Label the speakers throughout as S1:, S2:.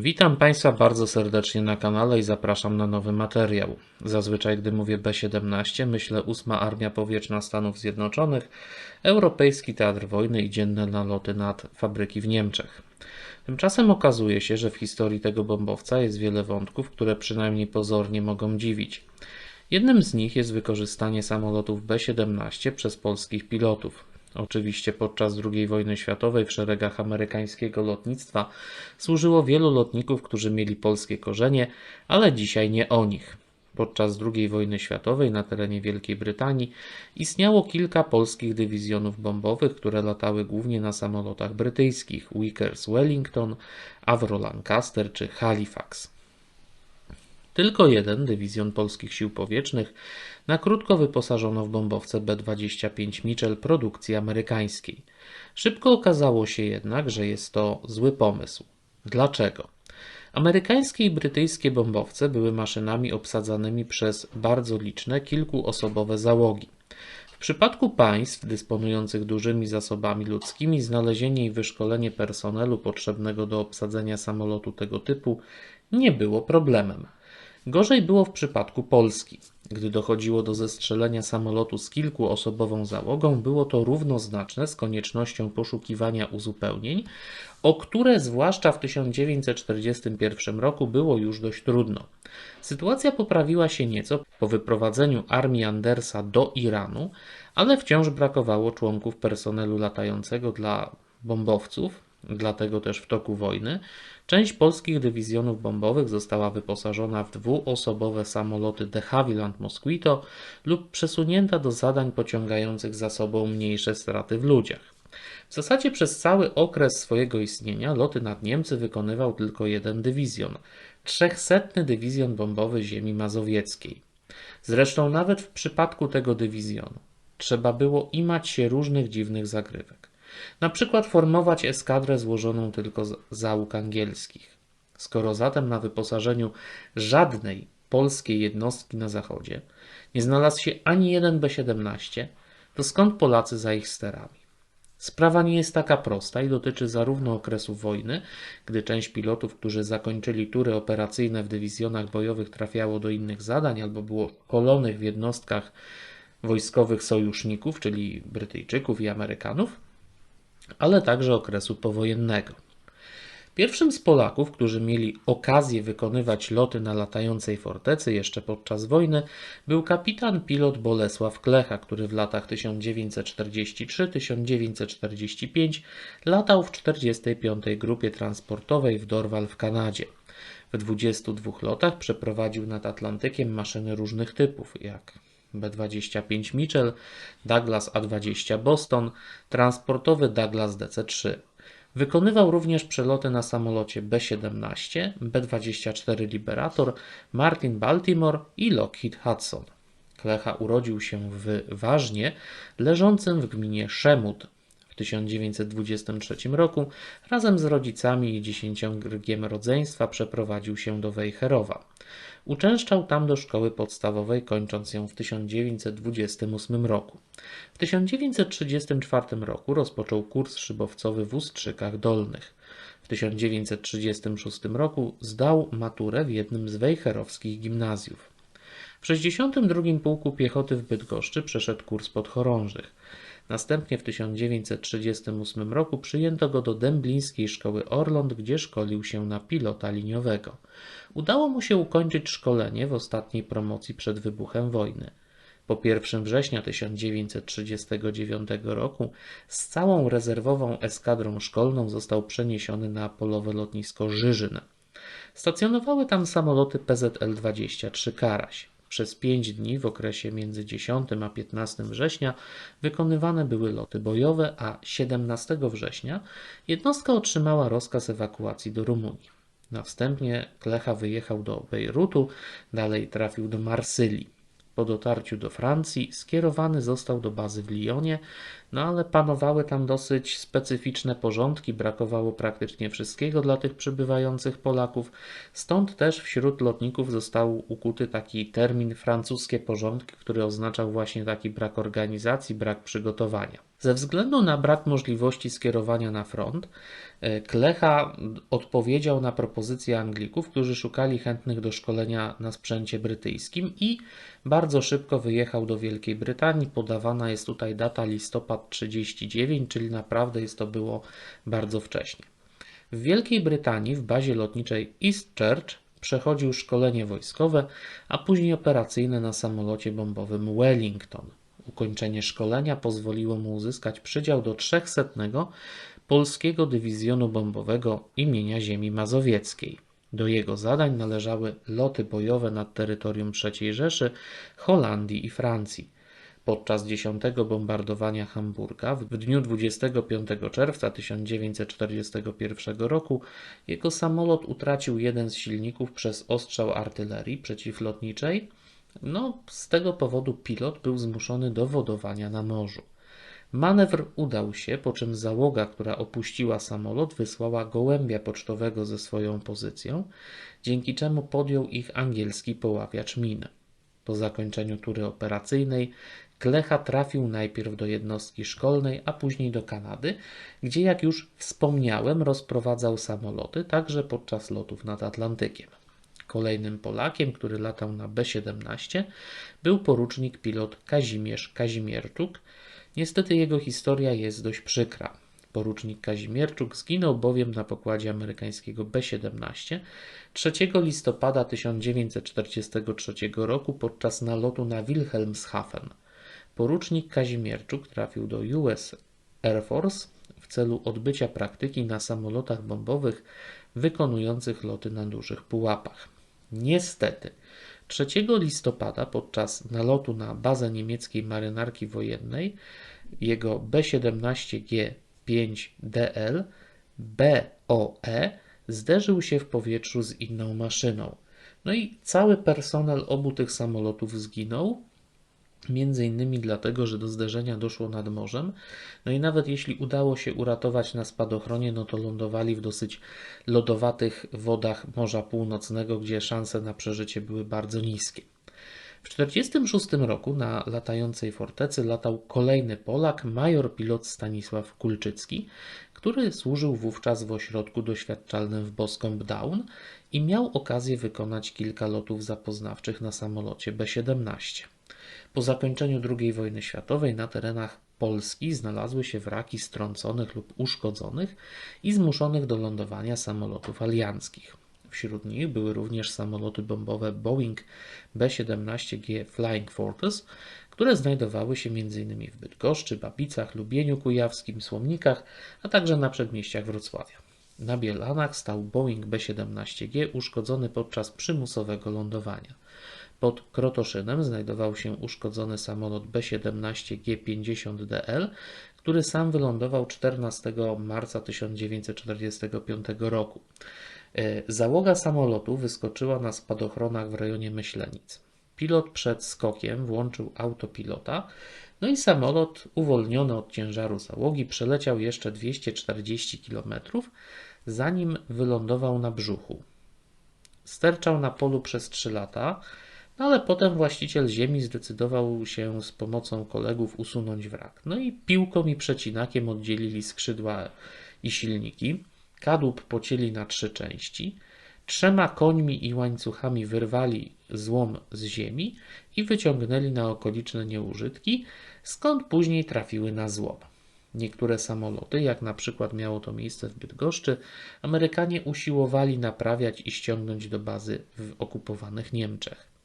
S1: Witam Państwa bardzo serdecznie na kanale i zapraszam na nowy materiał. Zazwyczaj, gdy mówię B-17, myślę 8 Armia Powietrzna Stanów Zjednoczonych, Europejski Teatr Wojny i dzienne naloty nad fabryki w Niemczech. Tymczasem okazuje się, że w historii tego bombowca jest wiele wątków, które przynajmniej pozornie mogą dziwić. Jednym z nich jest wykorzystanie samolotów B-17 przez polskich pilotów. Oczywiście podczas II wojny światowej w szeregach amerykańskiego lotnictwa służyło wielu lotników, którzy mieli polskie korzenie, ale dzisiaj nie o nich. Podczas II wojny światowej na terenie Wielkiej Brytanii istniało kilka polskich dywizjonów bombowych, które latały głównie na samolotach brytyjskich Vickers Wellington, Avro Lancaster czy Halifax. Tylko jeden dywizjon polskich sił powietrznych na krótko wyposażono w bombowce B-25 Mitchell produkcji amerykańskiej. Szybko okazało się jednak, że jest to zły pomysł. Dlaczego? Amerykańskie i brytyjskie bombowce były maszynami obsadzanymi przez bardzo liczne, kilkuosobowe załogi. W przypadku państw dysponujących dużymi zasobami ludzkimi, znalezienie i wyszkolenie personelu potrzebnego do obsadzenia samolotu tego typu nie było problemem. Gorzej było w przypadku Polski. Gdy dochodziło do zestrzelenia samolotu z kilkuosobową załogą, było to równoznaczne z koniecznością poszukiwania uzupełnień, o które zwłaszcza w 1941 roku było już dość trudno. Sytuacja poprawiła się nieco po wyprowadzeniu armii Andersa do Iranu, ale wciąż brakowało członków personelu latającego dla bombowców, dlatego też w toku wojny część polskich dywizjonów bombowych została wyposażona w dwuosobowe samoloty de Havilland Mosquito lub przesunięta do zadań pociągających za sobą mniejsze straty w ludziach. W zasadzie przez cały okres swojego istnienia loty nad Niemcy wykonywał tylko jeden dywizjon, 300 Dywizjon Bombowy Ziemi Mazowieckiej. Zresztą nawet w przypadku tego dywizjonu trzeba było imać się różnych dziwnych zagrywek. Na przykład formować eskadrę złożoną tylko z załóg angielskich. Skoro zatem na wyposażeniu żadnej polskiej jednostki na zachodzie nie znalazł się ani jeden B-17, to skąd Polacy za ich sterami? Sprawa nie jest taka prosta i dotyczy zarówno okresu wojny, gdy część pilotów, którzy zakończyli tury operacyjne w dywizjonach bojowych, trafiało do innych zadań albo było kolonych w jednostkach wojskowych sojuszników, czyli Brytyjczyków i Amerykanów, ale także okresu powojennego. Pierwszym z Polaków, którzy mieli okazję wykonywać loty na latającej fortecy jeszcze podczas wojny, był kapitan pilot Bolesław Klecha, który w latach 1943-1945 latał w 45. Grupie Transportowej w Dorwal w Kanadzie. W 22 lotach przeprowadził nad Atlantykiem maszyny różnych typów, jak B-25 Mitchell, Douglas A-20 Boston, transportowy Douglas DC-3. Wykonywał również przeloty na samolocie B-17, B-24 Liberator, Martin Baltimore i Lockheed Hudson. Klecha urodził się w Ważnie, leżącym w gminie Szemut. W 1923 roku razem z rodzicami i dziesięciorgiem rodzeństwa przeprowadził się do Wejherowa. Uczęszczał tam do szkoły podstawowej, kończąc ją w 1928 roku. W 1934 roku rozpoczął kurs szybowcowy w Ustrzykach Dolnych. W 1936 roku zdał maturę w jednym z wejherowskich gimnazjów. W 62 Pułku Piechoty w Bydgoszczy przeszedł kurs podchorążych. Następnie w 1938 roku przyjęto go do Dęblińskiej Szkoły Orląt, gdzie szkolił się na pilota liniowego. Udało mu się ukończyć szkolenie w ostatniej promocji przed wybuchem wojny. Po 1 września 1939 roku z całą rezerwową eskadrą szkolną został przeniesiony na polowe lotnisko Żyżyn. Stacjonowały tam samoloty PZL-23 Karaś. Przez pięć dni w okresie między 10 a 15 września wykonywane były loty bojowe, a 17 września jednostka otrzymała rozkaz ewakuacji do Rumunii. Następnie Klecha wyjechał do Bejrutu, dalej trafił do Marsylii. Po dotarciu do Francji skierowany został do bazy w Lyonie, No ale panowały tam dosyć specyficzne porządki, brakowało praktycznie wszystkiego dla tych przybywających Polaków. Stąd też wśród lotników został ukuty taki termin francuskie porządki, który oznaczał właśnie taki brak organizacji, brak przygotowania. Ze względu na brak możliwości skierowania na front, e, Klecha odpowiedział na propozycje Anglików, którzy szukali chętnych do szkolenia na sprzęcie brytyjskim i bardzo szybko wyjechał do Wielkiej Brytanii. Podawana jest tutaj data listopad 39, czyli naprawdę jest to było bardzo wcześnie. W Wielkiej Brytanii w bazie lotniczej East Church przechodził szkolenie wojskowe, a później operacyjne na samolocie bombowym Wellington. Ukończenie szkolenia pozwoliło mu uzyskać przydział do 300 Polskiego Dywizjonu Bombowego imienia Ziemi Mazowieckiej. Do jego zadań należały loty bojowe nad terytorium III Rzeszy, Holandii i Francji. Podczas 10 bombardowania Hamburga w dniu 25 czerwca 1941 roku jego samolot utracił jeden z silników przez ostrzał artylerii przeciwlotniczej. No, z tego powodu pilot był zmuszony do wodowania na morzu. Manewr udał się, po czym załoga, która opuściła samolot, wysłała gołębia pocztowego ze swoją pozycją, dzięki czemu podjął ich angielski poławiacz min. Po zakończeniu tury operacyjnej Klecha trafił najpierw do jednostki szkolnej, a później do Kanady, gdzie, jak już wspomniałem, rozprowadzał samoloty, także podczas lotów nad Atlantykiem. Kolejnym Polakiem, który latał na B-17, był porucznik pilot Kazimierz Kazimierczuk. Niestety jego historia jest dość przykra. Porucznik Kazimierczuk zginął bowiem na pokładzie amerykańskiego B-17 3 listopada 1943 roku podczas nalotu na Wilhelmshaven. Porucznik Kazimierczuk trafił do US Air Force w celu odbycia praktyki na samolotach bombowych wykonujących loty na dużych pułapach. Niestety, 3 listopada podczas nalotu na bazę niemieckiej marynarki wojennej jego B-17G5DL BOE zderzył się w powietrzu z inną maszyną. No i cały personel obu tych samolotów zginął, Między innymi dlatego, że do zderzenia doszło nad morzem. No i nawet jeśli udało się uratować na spadochronie, no to lądowali w dosyć lodowatych wodach Morza Północnego, gdzie szanse na przeżycie były bardzo niskie. W 1946 roku na latającej fortecy latał kolejny Polak, major pilot Stanisław Kulczycki, który służył wówczas w ośrodku doświadczalnym w Boscombe Down i miał okazję wykonać kilka lotów zapoznawczych na samolocie B-17. Po zakończeniu II wojny światowej na terenach Polski znalazły się wraki strąconych lub uszkodzonych i zmuszonych do lądowania samolotów alianckich. Wśród nich były również samoloty bombowe Boeing B-17G Flying Fortress, które znajdowały się m.in. w Bydgoszczy, Babicach, Lubieniu Kujawskim, Słomnikach, a także na przedmieściach Wrocławia. Na Bielanach stał Boeing B-17G uszkodzony podczas przymusowego lądowania. Pod Krotoszynem znajdował się uszkodzony samolot B-17G50DL, który sam wylądował 14 marca 1945 roku. E, załoga samolotu wyskoczyła na spadochronach w rejonie Myślenic. Pilot przed skokiem włączył autopilota, no i samolot, uwolniony od ciężaru załogi, przeleciał jeszcze 240 km, zanim wylądował na brzuchu. Sterczał na polu przez 3 lata, ale potem właściciel ziemi zdecydował się z pomocą kolegów usunąć wrak. No i piłką i przecinakiem oddzielili skrzydła i silniki. Kadłub pocięli na trzy części. Trzema końmi i łańcuchami wyrwali złom z ziemi i wyciągnęli na okoliczne nieużytki, skąd później trafiły na złom. Niektóre samoloty, jak na przykład miało to miejsce w Bydgoszczy, Amerykanie usiłowali naprawiać i ściągnąć do bazy w okupowanych Niemczech.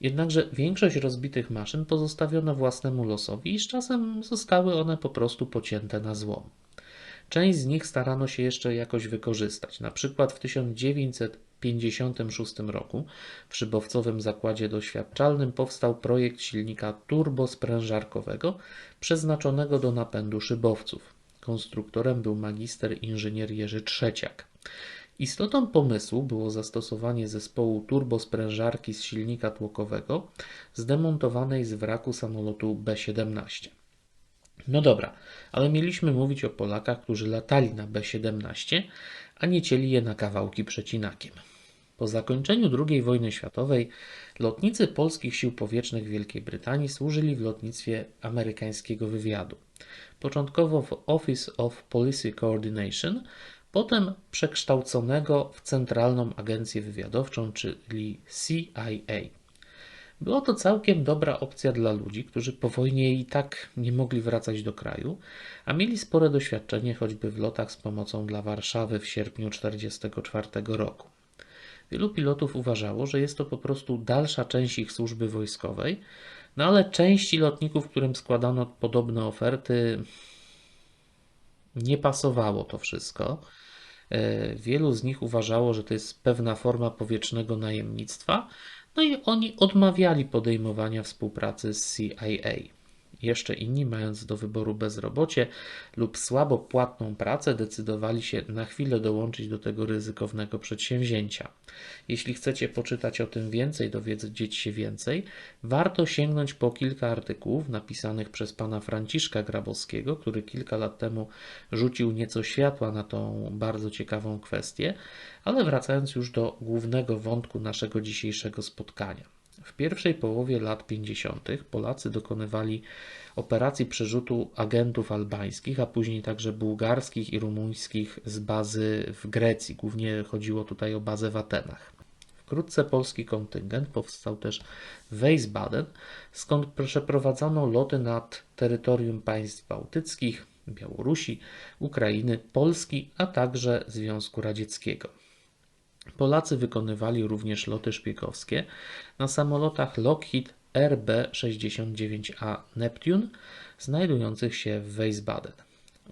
S1: Jednakże większość rozbitych maszyn pozostawiono własnemu losowi i z czasem zostały one po prostu pocięte na złom. Część z nich starano się jeszcze jakoś wykorzystać. Na przykład w 1956 roku w szybowcowym zakładzie doświadczalnym powstał projekt silnika turbosprężarkowego przeznaczonego do napędu szybowców. Konstruktorem był magister inżynier Jerzy Trzeciak. Istotą pomysłu było zastosowanie zespołu turbosprężarki z silnika tłokowego zdemontowanej z wraku samolotu B-17. No dobra, ale mieliśmy mówić o Polakach, którzy latali na B-17, a nie cieli je na kawałki przecinakiem. Po zakończeniu II wojny światowej lotnicy polskich sił powietrznych Wielkiej Brytanii służyli w lotnictwie amerykańskiego wywiadu. Początkowo w Office of Policy Coordination, potem przekształconego w Centralną Agencję Wywiadowczą, czyli CIA. Była to całkiem dobra opcja dla ludzi, którzy po wojnie i tak nie mogli wracać do kraju, a mieli spore doświadczenie choćby w lotach z pomocą dla Warszawy w sierpniu 1944 roku. Wielu pilotów uważało, że jest to po prostu dalsza część ich służby wojskowej, no ale części lotników, którym składano podobne oferty, nie pasowało to wszystko. E, Wielu z nich uważało, że to jest pewna forma powietrznego najemnictwa, no i oni odmawiali podejmowania współpracy z CIA. Jeszcze inni, mając do wyboru bezrobocie lub słabo płatną pracę, decydowali się na chwilę dołączyć do tego ryzykownego przedsięwzięcia. Jeśli chcecie poczytać o tym więcej, dowiedzieć się więcej, warto sięgnąć po kilka artykułów napisanych przez pana Franciszka Grabowskiego, który kilka lat temu rzucił nieco światła na tą bardzo ciekawą kwestię, ale wracając już do głównego wątku naszego dzisiejszego spotkania. W pierwszej połowie lat 50. Polacy dokonywali operacji przerzutu agentów albańskich, a później także bułgarskich i rumuńskich z bazy w Grecji. Głównie chodziło tutaj o bazę w Atenach. Wkrótce polski kontyngent powstał też w Wiesbaden, skąd przeprowadzono loty nad terytorium państw bałtyckich, Białorusi, Ukrainy, Polski, a także Związku Radzieckiego. Polacy wykonywali również loty szpiegowskie na samolotach Lockheed RB-69A Neptune znajdujących się w Wiesbaden.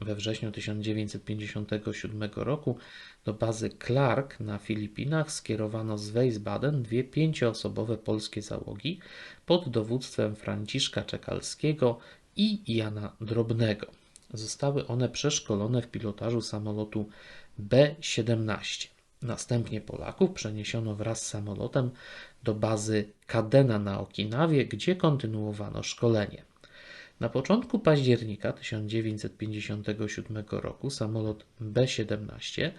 S1: We wrześniu 1957 roku do bazy Clark na Filipinach skierowano z Wiesbaden dwie pięcioosobowe polskie załogi pod dowództwem Franciszka Czekalskiego i Jana Drobnego. Zostały one przeszkolone w pilotażu samolotu B-17. Następnie Polaków przeniesiono wraz z samolotem do bazy Kadena na Okinawie, gdzie kontynuowano szkolenie. Na początku października 1957 roku samolot B-17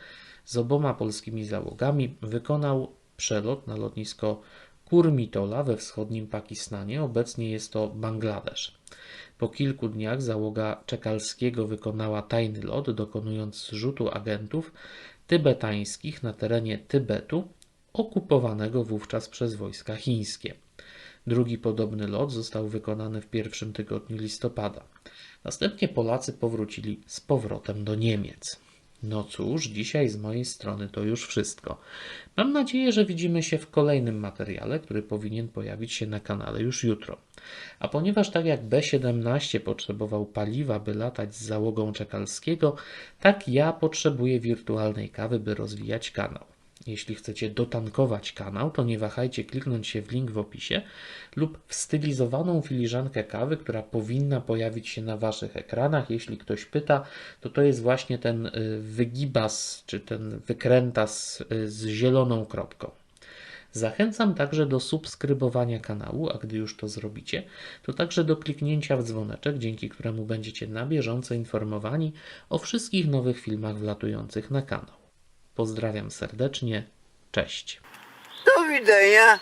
S1: z oboma polskimi załogami wykonał przelot na lotnisko Kurmitola we wschodnim Pakistanie, obecnie jest to Bangladesz. Po kilku dniach załoga Czekalskiego wykonała tajny lot, dokonując zrzutu agentów tybetańskich na terenie Tybetu, okupowanego wówczas przez wojska chińskie. Drugi podobny lot został wykonany w pierwszym tygodniu listopada. Następnie Polacy powrócili z powrotem do Niemiec. No cóż, dzisiaj z mojej strony to już wszystko. Mam nadzieję, że widzimy się w kolejnym materiale, który powinien pojawić się na kanale już jutro. A ponieważ tak jak B-17 potrzebował paliwa, by latać z załogą Czekalskiego, tak ja potrzebuję wirtualnej kawy, by rozwijać kanał. Jeśli chcecie dotankować kanał, to nie wahajcie kliknąć się w link w opisie lub w stylizowaną filiżankę kawy, która powinna pojawić się na Waszych ekranach. Jeśli ktoś pyta, to to jest właśnie ten y, wygibas, czy ten wykrętas y, z zieloną kropką. Zachęcam także do subskrybowania kanału, a gdy już to zrobicie, to także do kliknięcia w dzwoneczek, dzięki któremu będziecie na bieżąco informowani o wszystkich nowych filmach wlatujących na kanał. Pozdrawiam serdecznie, cześć.
S2: Do widzenia.